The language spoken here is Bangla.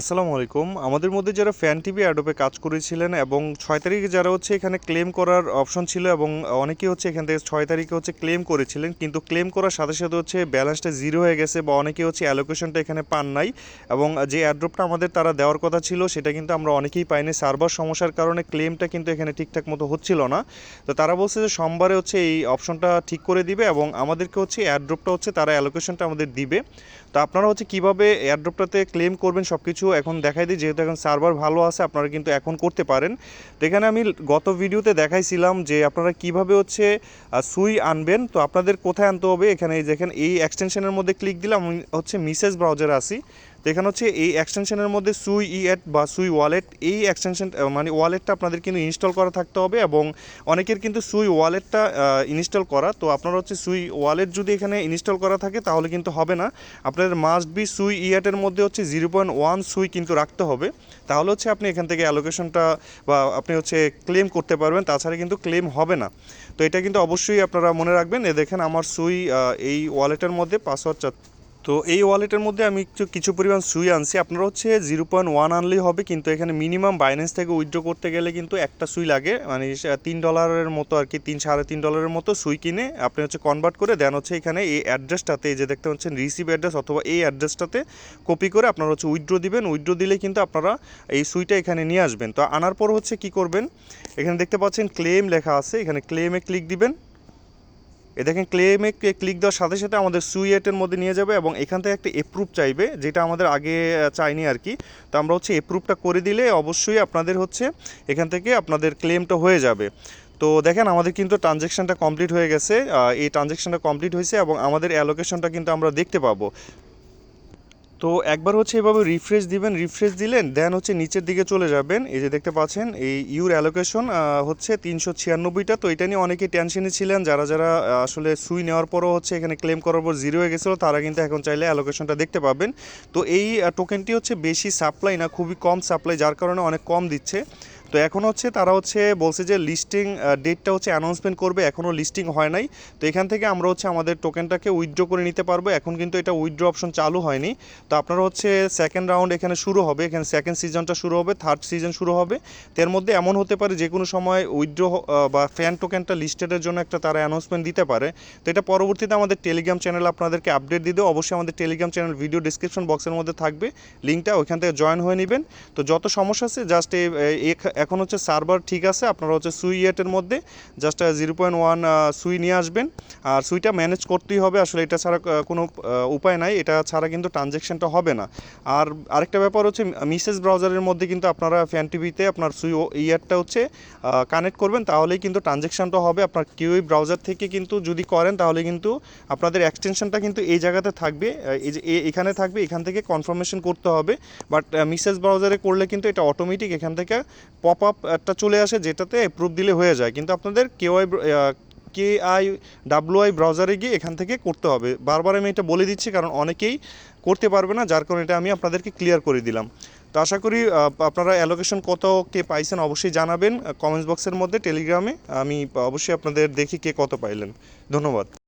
আসসালামু আলাইকুম। আমাদের মধ্যে যারা ফ্যান টিভি অ্যাডোপে কাজ করেছিলেন এবং ছয় তারিখে যারা হচ্ছে এখানে ক্লেম করার অপশন ছিল এবং অনেকেই হচ্ছে এখান থেকে ছয় তারিখে হচ্ছে ক্লেম করেছিলেন, কিন্তু ক্লেম করার সাথে সাথে হচ্ছে ব্যালেন্সটা জিরো হয়ে গেছে বা অনেকে হচ্ছে অ্যালোকেশনটা এখানে পান নাই এবং যে অ্যাড্রপটা আমাদের তারা দেওয়ার কথা ছিল সেটা কিন্তু আমরা অনেকেই পাইনি। সার্ভার সমস্যার কারণে ক্লেমটা কিন্তু এখানে ঠিকঠাক মতো হচ্ছিল না। তো তারা বলছে যে সোমবারে হচ্ছে এই অপশনটা ঠিক করে দিবে এবং আমাদেরকে হচ্ছে এয়ারড্রপটা হচ্ছে তারা অ্যালোকেশনটা আমাদের দিবে। তো আপনারা হচ্ছে কীভাবে এয়ারড্রপটাতে ক্লেম করবেন সব কিছু এখন দেখাই দিই, যেহেতু এখন সার্ভার ভালো আছে, আপনারা কিন্তু এখন করতে পারেন। এখানে আমি গত ভিডিওতে দেখাইছিলাম যে আপনারা কীভাবে হচ্ছে সুই আনবেন। তো আপনাদের কোথায় আনতে হবে? এখানে দেখেন এই এক্সটেনশনের মধ্যে ক্লিক দিলাম, আমি হচ্ছে মিসেস ব্রাউজারে আসি তো এখানে হচ্ছে এই এক্সটেনশনের মধ্যে সুই ই অ্যাট বা সুই ওয়ালেট এই এক্সটেনশন মানে ওয়ালেটটা আপনাদের কিন্তু ইনস্টল করা থাকতে হবে এবং অনেকের কিন্তু সুই ওয়ালেটটা ইনস্টল করা। তো আপনারা হচ্ছে সুই ওয়ালেট যদি এখানে ইনস্টল করা থাকে তাহলে কিন্তু হবে না। আপনাদের মাস্ট বি সুই ইয়াটের মধ্যে হচ্ছে জিরো পয়েন্ট ওয়ান সুই কিন্তু রাখতে হবে। তাহলে হচ্ছে আপনি এখান থেকে অ্যালোকেশনটা বা আপনি হচ্ছে ক্লেম করতে পারবেন, তাছাড়া কিন্তু ক্লেম হবে না। তো এটা কিন্তু অবশ্যই আপনারা মনে রাখবেন। এ দেখেন আমার সুই এই ওয়ালেটের মধ্যে পাসওয়ার্ড তো এই ওয়ালেটের মধ্যে আমি একটু কিছু পরিমাণ সুই আনছি। আপনারা হচ্ছে জিরো পয়েন্ট ওয়ান আনলেই হবে, কিন্তু এখানে মিনিমাম বাইন্যান্স থেকে উইথড্র করতে গেলে কিন্তু একটা সুই লাগে। মানে তিন ডলারের মতো আর কি, তিন সাড়ে তিন ডলারের মতো সুই কিনে আপনি হচ্ছে কনভার্ট করে দেন হচ্ছে এখানে এই অ্যাড্রেসটাতে যে দেখতে পাচ্ছেন রিসিভ অ্যাড্রেস অথবা এই অ্যাড্রেসটাতে কপি করে আপনারা হচ্ছে উইথড্র দিবেন। উইথড্র দিলে কিন্তু আপনারা এই সুইটা এখানে নিয়ে আসবেন। তো আনার পর হচ্ছে কি করবেন? এখানে দেখতে পাচ্ছেন ক্লেম লেখা আছে। এখানে ক্লেমে ক্লিক দিবেন। এ দেখেন ক্লেমে ক্লিক দেওয়ার সাথে সাথে আমাদের সুইয়েটের মধ্যে নিয়ে যাবে এবং এখান থেকে একটা এপ্রুভ চাইবে, যেটা আমাদের আগে চাইনি আর কি। তো আমরা হচ্ছে এপ্রুভটা করে দিলে অবশ্যই আপনাদের হচ্ছে এখান থেকে আপনাদের ক্লেমটা হয়ে যাবে। তো দেখেন আমাদের কিন্তু ট্রানজ্যাকশানটা কমপ্লিট হয়ে গেছে এই ট্রানজ্যাকশানটা কমপ্লিট হয়েছে এবং আমাদের অ্যালোকেশনটা কিন্তু আমরা দেখতে পাবো। তো একবার হচ্ছে এভাবে রিফ্রেশ দিবেন রিফ্রেশ দিলেন দেন হচ্ছে নিচের দিকে চলে যাবেন। এই যে দেখতে পাচ্ছেন, এই ইউর অ্যালোকেশন হচ্ছে তিনশো ছিয়ানব্বইটা। তো এটা নিয়ে অনেকে টেনশনে ছিলেন, যারা যারা আসলে সুই নেওয়ার পরও হচ্ছে এখানে ক্লেম করার পর জিরো হয়ে গেছিল, তারা কিন্তু এখন চাইলে অ্যালোকেশনটা দেখতে পাবেন। তো এই টোকেনটি হচ্ছে বেশি সাপ্লাই না, খুবই কম সাপ্লাই যার কারণে অনেক কম দিচ্ছে। তো এখন হচ্ছে তারা হচ্ছে বলছে যে লিস্টিং ডেটটা হচ্ছে অ্যানাউন্সমেন্ট করবে এখনও লিস্টিং হয় নাই। তো এখান থেকে আমরা হচ্ছে আমাদের টোকেনটাকে উইথড্র করে নিতে পারব। এখন কিন্তু এটা উইথড্র অপশন চালু হয়নি। তো আপনারা হচ্ছে সেকেন্ড রাউন্ড এখানে শুরু হবে। এখানে সেকেন্ড সিজনটা শুরু হবে থার্ড সিজন শুরু হবে। তো এর মধ্যে এমন হতে পারে যে কোনো সময় উইথড্র বা ফ্যান টোকেনটা লিস্টেডের জন্য একটা তারা অ্যানাউন্সমেন্ট দিতে পারে। তো এটা পরবর্তীতে আমাদের টেলিগ্রাম চ্যানেল আপনাদেরকে আপডেট দিয়ে দেবো। অবশ্যই আমাদের টেলিগ্রাম চ্যানেল ভিডিও ডিসক্রিপশন বক্সের মধ্যে থাকবে। লিঙ্কটা ওইখান থেকে জয়েন হয়ে নেবেন। তো যত সমস্যা আছে জাস্ট এখন হচ্ছে সার্ভার ঠিক আছে, আপনারা হচ্ছে সুই ইয়েটের মধ্যে জাস্ট জিরো পয়েন্ট ওয়ান সুই নিয়ে আসবেন। আর সুইটা ম্যানেজ করতেই হবে, আসলে এটা ছাড়া কোনো উপায় নাই, এটা ছাড়া কিন্তু ট্রানজ্যাকশনটা হবে না। আর আরেকটা ব্যাপার হচ্ছে মিসেস ব্রাউজারের মধ্যে কিন্তু আপনারা ফ্যান টিভিতে আপনার সুই ইয়ারটা হচ্ছে কানেক্ট করবেন, তাহলেই কিন্তু ট্রানজ্যাকশনটা হবে। আপনার কিউই ব্রাউজার থেকে কিন্তু যদি করেন, তাহলে কিন্তু আপনাদের এক্সটেনশনটা কিন্তু এই জায়গাতে থাকবে এই যে এখানে থাকবে, এখান থেকে কনফার্মেশন করতে হবে। বাট মিসেস ব্রাউজারে করলে কিন্তু এটা অটোমেটিক এখান থেকে পপ আপ একটা চলে আসে যেটাতে অ্যাপ্রুভ দিলে হয়ে যায়। কিন্তু আপনাদের কেওয়াই কে আই ডাব্লু আই ব্রাউজারে গিয়ে এখান থেকে করতে হবে। বারবার আমি এটা বলে দিচ্ছি, কারণ অনেকেই করতে পারবে না, যার কারণে এটা আমি আপনাদেরকে ক্লিয়ার করে দিলাম। তো আশা করি আপনারা অ্যালোকেশন কত কে পাইছেন অবশ্যই জানাবেন কমেন্টস বক্সের মধ্যে টেলিগ্রামে আমি অবশ্যই আপনাদের দেখি কে কত পাইলেন। ধন্যবাদ।